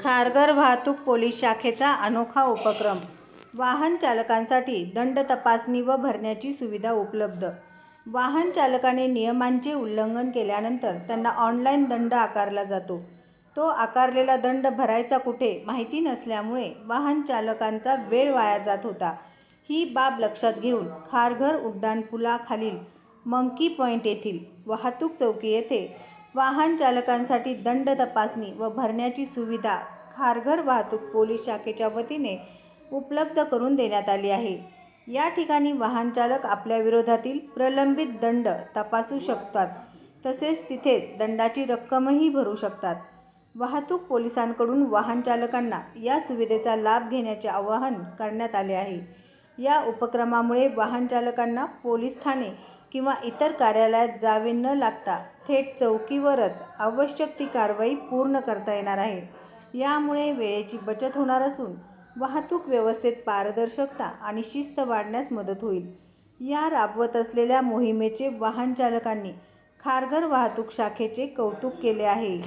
खारघर वाहतूक पोलीस शाखेचा अनोखा उपक्रम, वाहन चालकांसाठी दंड तपासणी व भरण्याची सुविधा उपलब्ध वाहन चालकाने नियमांचे उल्लंघन केल्यानंतर त्यांना ऑनलाईन दंड आकारला जातो. तो आकारलेला दंड भरायचा कुठे माहिती नसल्यामुळे वाहन चालकांचा वेळ वाया जात होता. ही बाब लक्षात घेऊन खारघर उड्डाणपुलाखालील मंकी पॉईंट येथील वाहतूक चौकी येथे वाहन चालकांसाठी दंड तपासणी व भरण्याची सुविधा खारघर वाहतूक पोलीस शाखेच्या वतीने उपलब्ध करून देण्यात आली आहे. या ठिकाणी वाहन चालक आपल्या विरोधातील प्रलंबित दंड तपासू शकतात तसेच तिथेच दंडाची रक्कमही भरू शकतात. वाहतूक पोलिसांकडून वाहन चालकांना या सुविधेचा लाभ घेण्याचे आवाहन करण्यात आले आहे. या उपक्रमामुळे वाहन चालकांना पोलीस ठाणे किंवा इतर कार्यालयात जावे न लागता थेट चौकीवरच आवश्यक ती कारवाई पूर्ण करता येणार आहे. यामुळे वेळेची बचत होणार असून वाहतूक व्यवस्थेत पारदर्शकता आणि शिस्त वाढण्यास मदत होईल. या राबवत असलेल्या मोहिमेचे वाहनचालकांनी खारघर वाहतूक शाखेचे कौतुक केले आहे.